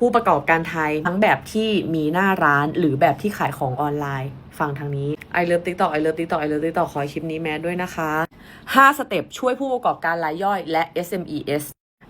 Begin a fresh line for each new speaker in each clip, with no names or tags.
ผู้ประกอบการไทยทั้งแบบที่มีหน้าร้านหรือแบบที่ขายของออนไลน์ฟังทางนี้ I love TikTok I love TikTok I love TikTok ขอให้คลิปนี้แมสด้วยนะคะ 5 สเต็ปช่วยผู้ประกอบการรายย่อยและ SMES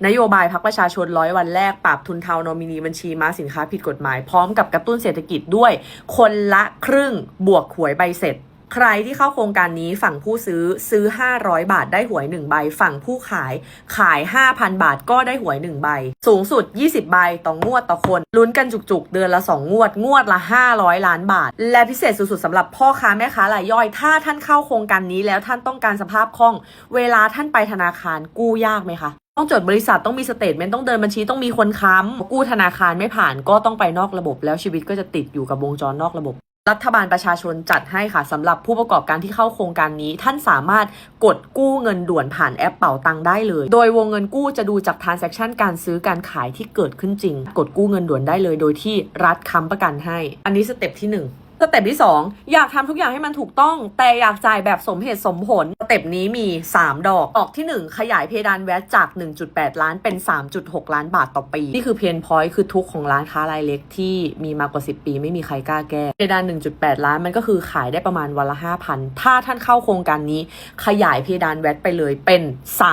นโยบายพักประชาชนร้อยวันแรก ปราบทุนเทานอมินีบัญชีม้าสินค้าผิดกฎหมาย พร้อมกับกระตุ้นเศรษฐกิจด้วย คนละครึ่งบวกหวยใบเสร็จ ใครที่เข้าโครงการนี้ฝั่งผู้ซื้อซื้อ 500 บาทได้หวย 1 ใบ ฝั่งผู้ขายขาย 5,000 บาทก็ได้หวย 1 ใบ สูงสุด 20 ใบต่องวดต่อคนลุ้นกันจุกๆ เดือนละ 2 งวด งวดละ 500 ล้านบาท และพิเศษสุดๆสำหรับพ่อค้าแม่ค้ารายย่อย ถ้าท่านเข้าโครงการนี้แล้วท่านต้องการสภาพคล่อง เวลาท่านไปธนาคารกู้ยากไหมคะต้องจดบริษัทต้องมีสเตทเมนต์ต้องเดินบัญชีต้องมีคนค้ำกู้ธนาคารไม่ผ่านก็ต้องไปนอกระบบ แล้วชีวิตก็จะติดอยู่กับวงจรนอกระบบ รัฐบาลประชาชนจัดให้ค่ะสำหรับผู้ประกอบการที่เข้าโครงการนี้ ท่านสามารถกดกู้เงินด่วนผ่านแอปเป๋าตังได้เลย โดยวงเงินกู้จะดูจากทรานเซ็คชันการซื้อการขายที่เกิดขึ้นจริง กดกู้เงินด่วนได้เลย โดยที่รัฐค้ำประกันให้ อันนี้สเต็ปที่หนึ่ง สเต็ปที่ 2 อยากทำทุกอย่างให้มันถูกต้อง แต่อยากจ่ายแบบสมเหตุสมผลสเต็ปนี้มี 3 ดอก ดอกที่ 1 ขยายเพดานแวตจาก 1.8 ล้านเป็น 3.6 ล้านบาทต่อปี นี่คือเพนพอยต์คือทุกของร้านค้ารายเล็กที่มีมากกว่า 10 ปี ไม่มีใครกล้าแก้เพดาน 1.8 ล้านมันก็คือขายได้ประมาณวันละ 5,000 ถ้าท่านเข้าโครงการนี้ ขยายเพดานแวตไปเลยเป็น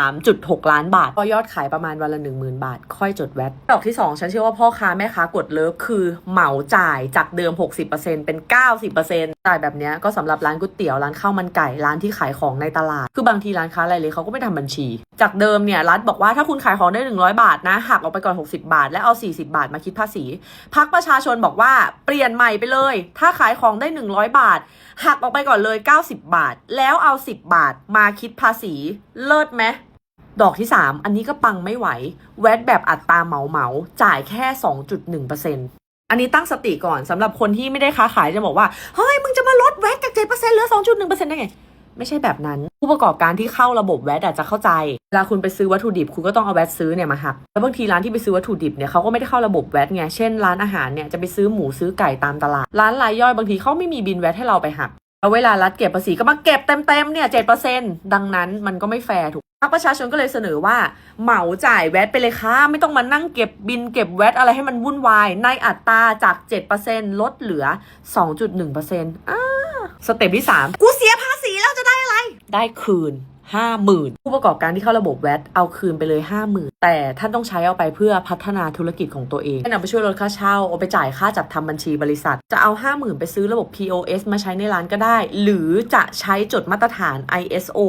3.6 ล้านบาทก็ยอดขายประมาณวันละ 10,000 บาท ค่อยจดแวตดอกที่ 2 ฉันเชื่อว่าพ่อค้าแม่ค้ากดเลิฟคือเหมาจ่ายจากเดิม 60%เป็น90%จ่ายแบบนี้ก็สำหรับร้านก๋วยเตี๋ยวร้านข้าวมันไก่ร้านที่ขายของในตลาด คือบางทีร้านค้ารายเล็กเขาก็ไม่ทำบัญชี จากเดิมเนี่ยรัฐบอกว่าถ้าคุณขายของได้ 100 บาทนะหักออกไปก่อน 60 บาท และเอา 40 บาทมาคิดภาษีพักประชาชนบอกว่าเปลี่ยนใหม่ไปเลย ถ้าขายของได้ 100 บาท หักออกไปก่อนเลย 90 บาท แล้วเอา 10 บาทมาคิดภาษี เลิศไหมดอกที่ 3 อันนี้ก็ปังไม่ไหวแวดแบบอัตราเหมาเหมาจ่ายแค่ 2.1% อันนี้ตั้งสติก่อนสำหรับคนที่ไม่ได้ค้าขายจะบอกว่า เฮ้ย มึงจะมาลดแวดจาก7%เหลือ2.1%ได้ไง ไม่ใช่แบบนั้น ผู้ประกอบการที่เข้าระบบแวดอาจจะเข้าใจเวลาคุณไปซื้อวัตถุดิบ คุณก็ต้องเอาแวดซื้อเนี่ยมาหักแล้วบางทีร้านที่ไปซื้อวัตถุดิบเนี่ยเขาก็ไม่ได้เข้าระบบแวดไงเช่นร้านอาหารเนี่ยจะไปซื้อหมูซื้อไก่ตามตลาดร้านรายย่อยบางทีเขาไม่มีบินแวดให้เราไปหักแล้วเวลารัฐเก็บภาษีก็มาเก็บเต็มๆเนี่ยเจ็ดเปอร์เซ็นต์ดังนั้นมันก็ไม่แฟร์ถูก พรรคประชาชนก็เลยเสนอว่า เหมาจ่ายแวตไปเลยค่ะ ไม่ต้องมานั่งเก็บบินเก็บแวตอะไรให้มันวุ่นวาย ในอัตราจาก 7%ลดเหลือ 2.1%อ่าสเต็ปที่ 3 กูเสียภาษีแล้วจะได้อะไร ได้คืน50,000ผู้ประกอบการที่เข้าระบบแวตเอาคืนไปเลย50,000แต่ท่านต้องใช้เอาไปเพื่อพัฒนาธุรกิจของตัวเองให้นำไปช่วยลดค่าเช่าเอาไปจ่ายค่าจัดทำบัญชีบริษัท จะเอา50,000ไปซื้อระบบ POS มาใช้ในร้านก็ได้ หรือจะใช้จดมาตรฐาน ISO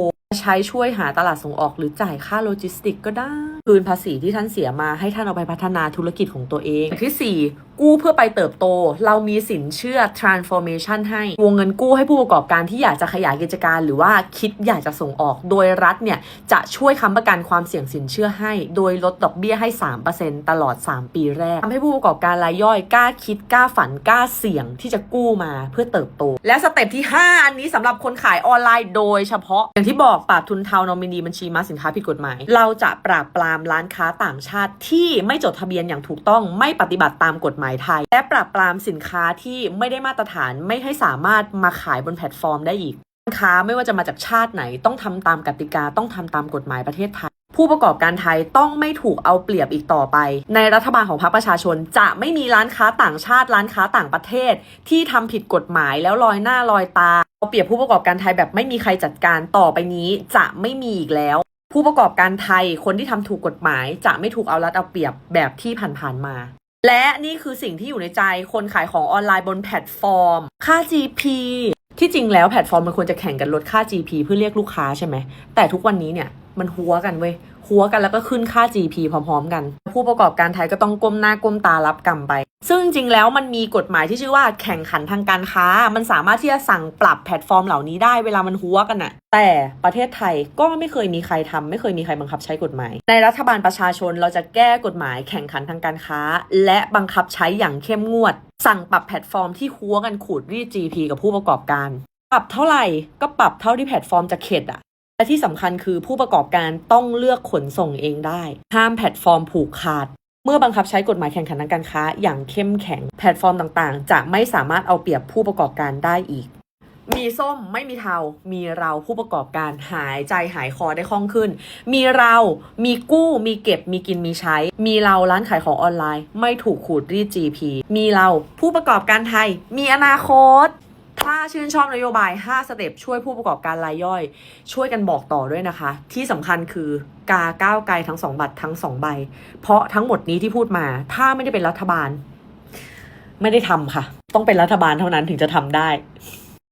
ใช้ช่วยหาตลาดส่งออกหรือจ่ายค่าโลจิสติกก็ได้ คืนภาษีที่ท่านเสียมาให้ท่านเอาไปพัฒนาธุรกิจของตัวเองที่ 4 กู้เพื่อไปเติบโต เรามีสินเชื่อ transformation ให้ วงเงินกู้ให้ผู้ประกอบการที่อยากจะขยายกิจการ หรือว่าคิดอยากจะส่งออก โดยรัฐเนี่ยจะช่วยค้ำประกันความเสี่ยงสินเชื่อให้ โดยลดดอกเบี้ยให้ 3%ตลอด 3 ปีแรกทำให้ผู้ประกอบการรายย่อยกล้าคิดกล้าฝันกล้าเสี่ยงที่จะกู้มาเพื่อเติบโต และสเต็ปที่ 5 อันนี้สำหรับคนขายออนไลน์โดยเฉพาะ อย่างที่บอกปราบทุนเทานอมินีบัญชีม้าสินค้าผิดกฎหมาย เราจะปราบปรามร้านค้าต่างชาติที่ไม่จดทะเบียนอย่างถูกต้องไม่ปฏิบัติตามกฎหมายไทย และปราบปรามสินค้าที่ไม่ได้มาตรฐานไม่ให้สามารถมาขายบนแพลตฟอร์มได้อีกร้านค้าไม่ว่าจะมาจากชาติไหนต้องทำตามกติกาต้องทำตามกฎหมายประเทศไทย ผู้ประกอบการไทยต้องไม่ถูกเอาเปรียบอีกต่อไป ในรัฐบาลของพรรคประชาชน จะไม่มีร้านค้าต่างชาติ ร้านค้าต่างประเทศ ที่ทำผิดกฎหมายแล้วลอยหน้าลอยตาเอาเปรียบผู้ประกอบการไทยแบบไม่มีใครจัดการต่อไปนี้จะไม่มีอีกแล้ว ผู้ประกอบการไทยคนที่ทำถูกกฎหมาย จะไม่ถูกเอารัดเอาเปรียบแบบที่ผ่านๆมา และนี่คือสิ่งที่อยู่ในใจคนขายของออนไลน์บนแพลตฟอร์ม ค่า GP ที่จริงแล้วแพลตฟอร์มมันควรจะแข่งกันลดค่า GP เพื่อเรียกลูกค้าใช่ไหม แต่ทุกวันนี้เนี่ย มันหัวกันเว้ยหัวกันแล้วก็ขึ้นค่า GP พร้อมๆ กัน ผู้ประกอบการไทยก็ต้องก้มหน้าก้มตารับกรรมไป ซึ่งจริงแล้วมันมีกฎหมายที่ชื่อว่าแข่งขันทางการค้า มันสามารถที่จะสั่งปรับแพลตฟอร์มเหล่านี้ได้เวลามันหัวกันอะแต่ประเทศไทยก็ไม่เคยมีใครทำไม่เคยมีใครบังคับใช้กฎหมาย ในรัฐบาลประชาชนเราจะแก้กฎหมายแข่งขันทางการค้า และบังคับใช้อย่างเข้มงวด สั่งปรับแพลตฟอร์มที่หัวกันขูดรีด GP กับผู้ประกอบการปรับเท่าไหร่ก็ปรับเท่าที่แพลตฟอร์มจะเข็ดอะ และที่สำคัญคือผู้ประกอบการต้องเลือกขนส่งเองได้ ห้ามแพลตฟอร์มผูกขาด เมื่อบังคับใช้กฎหมายแข่งขันทางการค้า อย่างเข้มแข็งแพลตฟอร์มต่างๆ จะไม่สามารถเอาเปรียบผู้ประกอบการได้อีก มีส้มไม่มีเทา มีเราผู้ประกอบการหายใจหายคอได้คล่องขึ้น มีเรา มีกู้มีเก็บ มีกินมีใช้ มีเราร้านขายของออนไลน์ ไม่ถูกขูดรีด GP มีเราผู้ประกอบการไทย มีอนาคต ชื่นชอบนโยบาย 5 สเต็ปช่วยผู้ประกอบการรายย่อย ช่วยกันบอกต่อด้วยนะคะ ที่สำคัญคือกาก้าวไกลทั้ง 2 บัตรทั้ง 2 ใบ เพราะทั้งหมดนี้ที่พูดมา ถ้าไม่ได้เป็นรัฐบาล ไม่ได้ทำค่ะ ต้องเป็นรัฐบาลเท่านั้นถึงจะทำได้